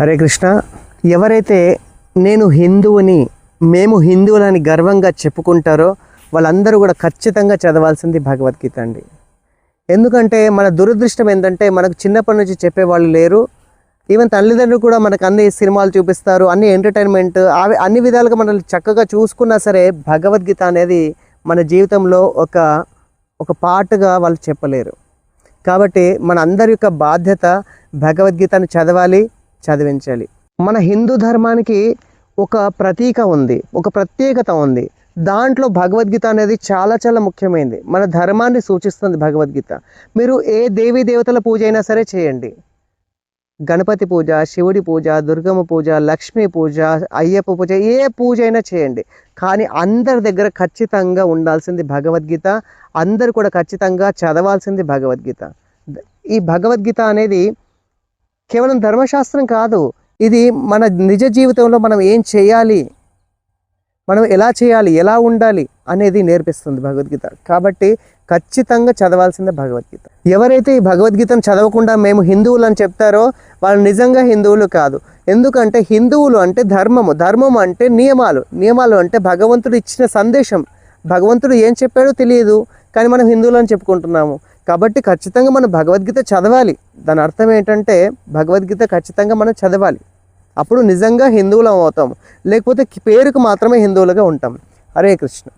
హరే కృష్ణ. ఎవరైతే నేను హిందువుని మేము హిందువులని గర్వంగా చెప్పుకుంటారో వాళ్ళందరూ కూడా ఖచ్చితంగా చదవాల్సింది భగవద్గీత అండి. ఎందుకంటే మన దురదృష్టం ఏంటంటే మనకు చిన్నప్పటి నుంచి చెప్పేవాళ్ళు లేరు. ఈవెన్ తల్లిదండ్రులు కూడా మనకు అన్ని సినిమాలు చూపిస్తారు అన్ని ఎంటర్టైన్మెంట్ అవి అన్ని విధాలుగా మనల్ని చక్కగా చూసుకున్నా సరే భగవద్గీత అనేది మన జీవితంలో ఒక ఒక పాటుగా వాళ్ళు చెప్పలేరు. కాబట్టి మన అందరి యొక్క బాధ్యత భగవద్గీతను చదవాలి. చదివించాలి. మన హిందూ ధర్మానికి ఒక ప్రతీక ఉంది ఒక ప్రత్యేకత ఉంది. దాంట్లో భగవద్గీత అనేది చాలా చాలా ముఖ్యమైనది మన ధర్మాన్ని సూచిస్తుంది భగవద్గీత. మీరు ఏ దేవీ దేవతల పూజ అయినా సరే చేయండి. గణపతి పూజ శివుడి పూజ దుర్గమ్మ పూజ లక్ష్మీ పూజ అయ్యప్ప పూజ ఏ పూజ అయినా చేయండి. కానీ అందరి దగ్గర ఖచ్చితంగా ఉండాల్సింది భగవద్గీత. అందరు కూడా ఖచ్చితంగా చదవాల్సింది భగవద్గీత. ఈ భగవద్గీత అనేది కేవలం ధర్మశాస్త్రం కాదు. ఇది మన నిజ జీవితంలో మనం ఏం చేయాలి? మనం ఎలా చేయాలి? ఎలా ఉండాలి? అనేది నేర్పిస్తుంది భగవద్గీత. కాబట్టి ఖచ్చితంగా చదవాల్సిందే భగవద్గీత. ఎవరైతే ఈ భగవద్గీతను చదవకుండా మేము హిందువులు అని చెప్తారో వాళ్ళు నిజంగా హిందువులు కాదు. ఎందుకంటే హిందువులు అంటే ధర్మము. ధర్మం అంటే నియమాలు. నియమాలు అంటే భగవంతుడు ఇచ్చిన సందేశం. భగవంతుడు ఏం చెప్పాడో తెలియదు. కానీ మనం హిందువులని చెప్పుకుంటున్నాము. కాబట్టి ఖచ్చితంగా మనం భగవద్గీత చదవాలి. దాని అర్థం ఏంటంటే భగవద్గీత ఖచ్చితంగా మనం చదవాలి. అప్పుడు నిజంగా హిందువులం అవుతాము లేకపోతే పేరుకు మాత్రమే హిందువులుగా ఉంటాం. హరే కృష్ణ.